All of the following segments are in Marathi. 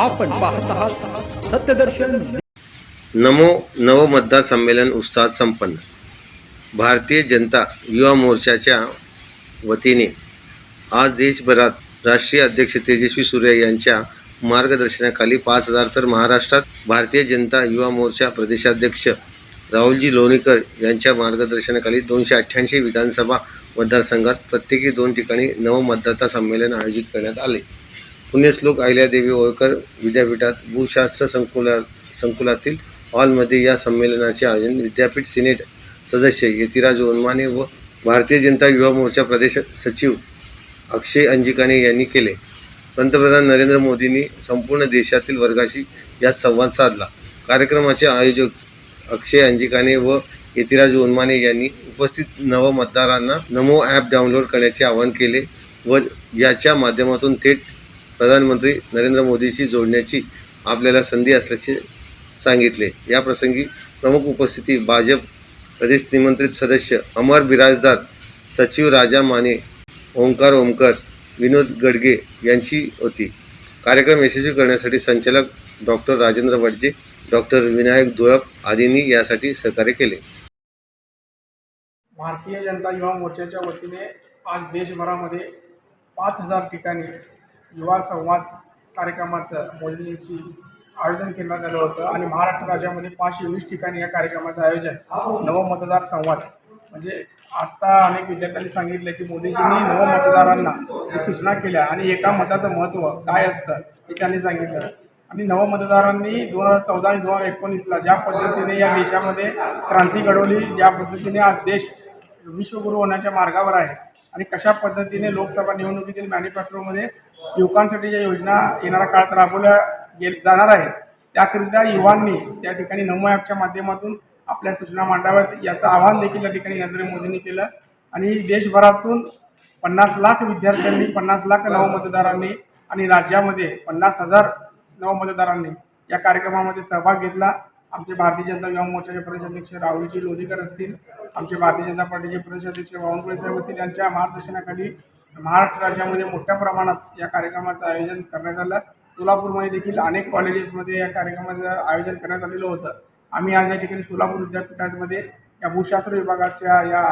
आपण पाहत आहात सत्यदर्शन. नमो नव मतदार संमेलन उत्साहात संपन्न. भारतीय जनता युवा मोर्चाच्या वतीने आज देशभरात राष्ट्रीय अध्यक्ष तेजस्वी सूर्या यांच्या मार्गदर्शनाखाली पाच हजार तर महाराष्ट्रात भारतीय जनता युवा मोर्चा प्रदेशाध्यक्ष राहुलजी लोणीकर यांच्या मार्गदर्शनाखाली दोनशे अठ्ठ्याऐंशी विधानसभा मतदारसंघात प्रत्येकी दोन ठिकाणी नवमतदाता संमेलन आयोजित करण्यात आले. पुण्यश्लोक अहिल्यादेवी होळकर विद्यापीठात भूशास्त्र संकुला संकुलातील हॉलमध्ये या संमेलनाचे आयोजन विद्यापीठ सिनेट सदस्य यतिराज ओनमाने व भारतीय जनता युवा मोर्चा प्रदेश सचिव अक्षय अंजिकाने यांनी केले. पंतप्रधान नरेंद्र मोदींनी संपूर्ण देशातील वर्गाशी यात संवाद साधला. कार्यक्रमाचे आयोजक अक्षय अंजिकाने व यतिराज ओनमाने यांनी उपस्थित नव मतदारांना नमो ॲप डाउनलोड करण्याचे आवाहन केले व याच्या माध्यमातून थेट प्रधानमंत्री नरेंद्र मोदीशी जोडण्याची आपल्याला संधी असल्याचे सांगितले. याप्रसंगी प्रमुख उपस्थिती भाजप प्रदेश निमंत्रित सदस्य अमर बिराजदार सचिव राजा माने ओंकार ओमकर विनोद गडगे यांची होती. कार्यक्रम यशस्वी करण्यासाठी संचालक डॉक्टर राजेंद्र वडजे डॉक्टर विनायक धुळप आदींनी यासाठी सहकार्य केले. भारतीय जनता युवा मोर्चाच्या वतीने आज देशभरामध्ये पाच हजार ठिकाणी युवा संवाद कार्यक्रमाचं मोदींची आयोजन करण्यात आलं होतं आणि महाराष्ट्र राज्यामध्ये पाचशे वीस ठिकाणी या कार्यक्रमाचं आयोजन नवमतदार संवाद. म्हणजे आत्ता अनेक विद्यार्थ्यांनी सांगितलं की मोदीजींनी नवमतदारांना सूचना केल्या आणि एका मताचं महत्त्व काय असतं हे त्यांनी सांगितलं. आणि नवमतदारांनी दोन हजार चौदा आणि दोन हजार एकोणीसला ज्या पद्धतीने या देशामध्ये क्रांती घडवली ज्या पद्धतीने आज देश विश्वगुरू होण्याच्या मार्गावर आहे आणि कशा पद्धतीने लोकसभा निवडणुकीतील मॅनिफेस्टोमध्ये युवकांसाठी ज्या योजना येणाऱ्या काळात राबवल्या गे जाणार आहेत त्याकरिता युवांनी त्या ठिकाणी नमो ॲपच्या माध्यमातून आपल्या सूचना मांडाव्यात. याचं आवाहन देखील या ठिकाणी नरेंद्र मोदींनी केलं. आणि देशभरातून पन्नास लाख विद्यार्थ्यांनी पन्नास लाख नवमतदारांनी आणि राज्यामध्ये पन्नास हजार नवमतदारांनी या कार्यक्रमामध्ये सहभाग घेतला. आमचे भारतीय जनता युवा मोर्चाचे प्रदेशाध्यक्ष राहुलजी लोणीकर असतील. आमचे भारतीय जनता पार्टीचे प्रदेशाध्यक्ष बावनकुळे साहेब असतील. यांच्या मार्गदर्शनाखाली महाराष्ट्र राज्यामध्ये मोठ्या प्रमाणात या कार्यक्रमाचं आयोजन करण्यात आलं. सोलापूरमध्ये देखील अनेक कॉलेजेसमध्ये या कार्यक्रमाचं आयोजन करण्यात आलेलं होतं. आम्ही आज या ठिकाणी सोलापूर विद्यापीठामध्ये या भूशास्त्र विभागाच्या या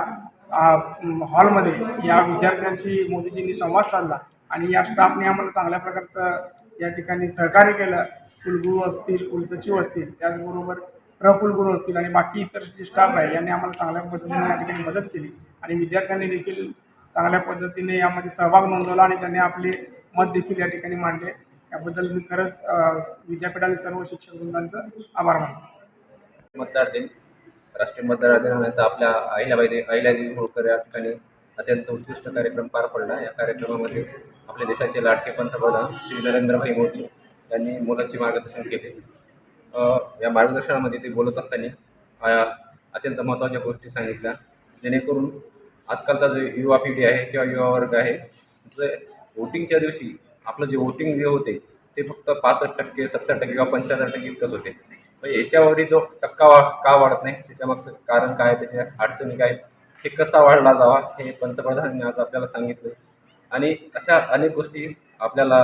हॉलमध्ये या विद्यार्थ्यांशी मोदीजींनी संवाद साधला आणि या स्टाफने आम्हाला चांगल्या प्रकारचं या ठिकाणी सहकार्य केलं. कुलगुरू असतील कुलसचिव असतील त्याचबरोबर प्रकुलगुरू असतील आणि बाकी इतर जे स्टाफ आहे यांनी आम्हाला चांगल्या पद्धतीने या ठिकाणी मदत केली आणि विद्यार्थ्यांनी देखील चांगल्या पद्धतीने यामध्ये सहभाग नोंदवला आणि त्यांनी आपले मत देखील या ठिकाणी मांडले. याबद्दल मी खरंच विद्यापीठातील सर्व शिक्षक वृंदांचं आभार मानतो. मतदार दिन. राष्ट्रीय मतदार दिनानिमित्त आपल्या अहिल्याबाई अहिल्यादेवी होळकर या ठिकाणी अत्यंत उत्कृष्ट कार्यक्रम पार पडला. या कार्यक्रमामध्ये आपल्या देशाचे लाडके पंतप्रधान श्री नरेंद्रभाई मोदी यांनी मुलाचे मार्गदर्शन केले. या मार्गदर्शनामध्ये ते बोलत असताना अत्यंत महत्त्वाच्या गोष्टी सांगितल्या. जेणेकरून आजकालचा जो युवा पिढी आहे किंवा युवा वर्ग आहे जे वोटिंगच्या दिवशी आपलं जे वोटिंग जे होते ते फक्त पासष्ट टक्के सत्तर टक्के किंवा पंच्याहत्तर टक्के इतकंच होते. पण याच्यावरही जो टक्का वा का वाढत नाही त्याच्यामागचं कारण काय त्याच्या अडचणी काय हे कसा वाढला जावा हे पंतप्रधानांनी आज आपल्याला सांगितलं. आणि अशा अनेक गोष्टी आपल्याला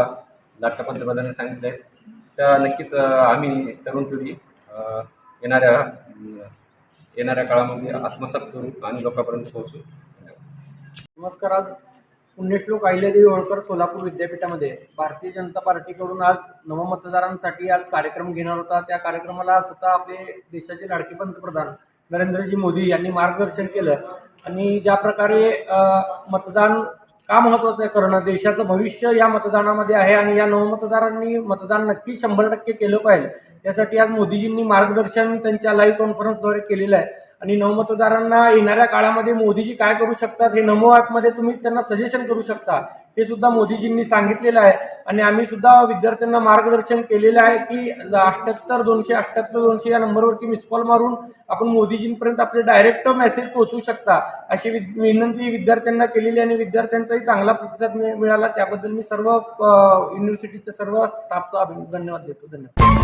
लाडक्या पंतप्रधानांनी सांगितल्या आहेत. त्या नक्कीच आम्ही तरुण पिढी येणाऱ्या येणाऱ्या काळामध्ये आत्मसात करू आणि लोकांपर्यंत पोहोचू. नमस्कार आज पुण्यश्लोक अहिल्यादेवी होळकर सोलापूर विद्यापीठामध्ये भारतीय जनता पार्टीकडून आज नवमतदारांसाठी आज कार्यक्रम घेणार होता. त्या कार्यक्रमाला स्वतः आपले देशाचे लाडके पंतप्रधान नरेंद्रजी मोदी यांनी मार्गदर्शन केलं. आणि ज्या प्रकारे मतदान का महत्त्वाचं आहे? करणं देशाचं भविष्य या मतदानामध्ये आहे आणि या नवमतदारांनी मतदान नक्की शंभर टक्के केलं पाहिजे. त्यासाठी आज मोदीजींनी मार्गदर्शन त्यांच्या लाईव्ह कॉन्फरन्सद्वारे केलेलं आहे. आणि नवमतदारांना येणाऱ्या काळामध्ये मोदीजी काय करू शकतात? हे नमो ॲपमध्ये तुम्ही त्यांना सजेशन करू शकता. हे सुद्धा मोदीजींनी सांगितलेलं आहे. आणि आम्ही सुद्धा विद्यार्थ्यांना मार्गदर्शन केलेलं आहे की अठ्ठ्याहत्तर दोनशे अठ्ठ्याहत्तर दोनशे या नंबरवरती मिस कॉल मारून आपण मोदीजींपर्यंत आपले डायरेक्ट मेसेज पोहोचू शकता. अशी वि- विनंती विद्यार्थ्यांना केलेली आणि विद्यार्थ्यांचाही चांगला प्रतिसाद मिळाला. त्याबद्दल मी सर्व अ, युनिव्हर्सिटीच्या सर्व स्टाफचा अभिन धन्यवाद देतो. धन्यवाद.